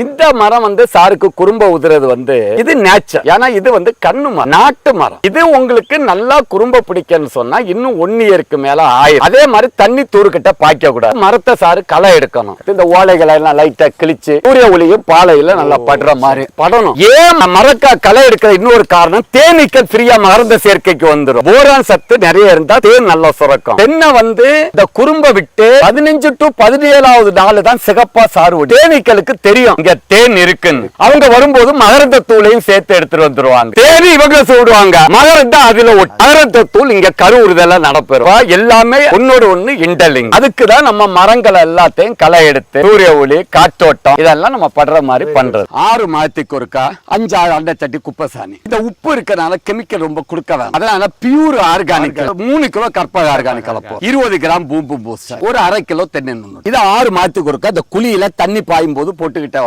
இந்த மரம் வந்து சாருக்கு குறும்ப உதுறது வந்து இது நேச்சர். ஏன்னா இது வந்து கண்ணு மரம் நாட்டு மரம். இது உங்களுக்கு நல்லா குறும்ப பிடிக்கும்னு சொன்னா இன்னும் ஒன் இயருக்கு மேல ஆயிரும். அதே மாதிரி தண்ணி தூருக்கிட்ட பாய்க்க கூடாது மரத்தை சாறு களை எடுக்கணும். இந்த ஓலைகளை எல்லாம் லைட்டா கிழிச்சு சூரிய ஒளியும் பாலையில நல்லா படுற மாதிரி படணும். ஏன் மரக்கா களை எடுக்கிற இன்னொரு காரணம் தேனீக்கள் ஃப்ரீயா மருந்த சேர்க்கைக்கு வந்துரும். போரான் சத்து நிறைய இருந்தா தேன் நல்லா சுரக்கும். தென்னை வந்து இந்த குறும்ப விட்டு பதினஞ்சு டு பதினேழாவது நாள் தான் சிகப்பா சாறு. தேனீக்களுக்கு தெரியும். இங்க தேன் இருக்குன்னு. அவங்க வரும்போது மகரந்த தூளையும் சேர்த்து எடுத்துட்டு வந்துருவாங்க. தேனி இவங்க சூடுவாங்க. மகரந்தம் அதுல மகரந்த தூள் இங்க கருவுறுதல நடப்பெறும். எல்லாமே ஒன்னோட ஒண்ணு இன்டர்லிங் அதுக்கு தான் நம்ம மரங்கள் எல்லாத்தையும் களை எடுத்து சூரிய ஒளி காற்றோட்டம் இதெல்லாம் நம்ம படுற மாதிரி பண்றது. ஆறு மாதத்துக்கு ஒருக்கா அஞ்சு ஆறு அண்டை தட்டி குப்பை சாணி இந்த உப்பு இருக்கறனால கெமிக்கல் ரொம்ப கொடுக்க வேணாம். அதனால பியூர் ஆர்கானிக் மூணு கிலோ கற்பக ஆர்கானிக் கலப்போம் இருபது கிராம் பூம்பு பூஸ்டர் ஒரு அரை கிலோ தென்னை இது ஆறு மாதத்துக்கு ஒருக்கா இந்த குழியில தண்ணி பாயும் போது போட்டுக்கிட்ட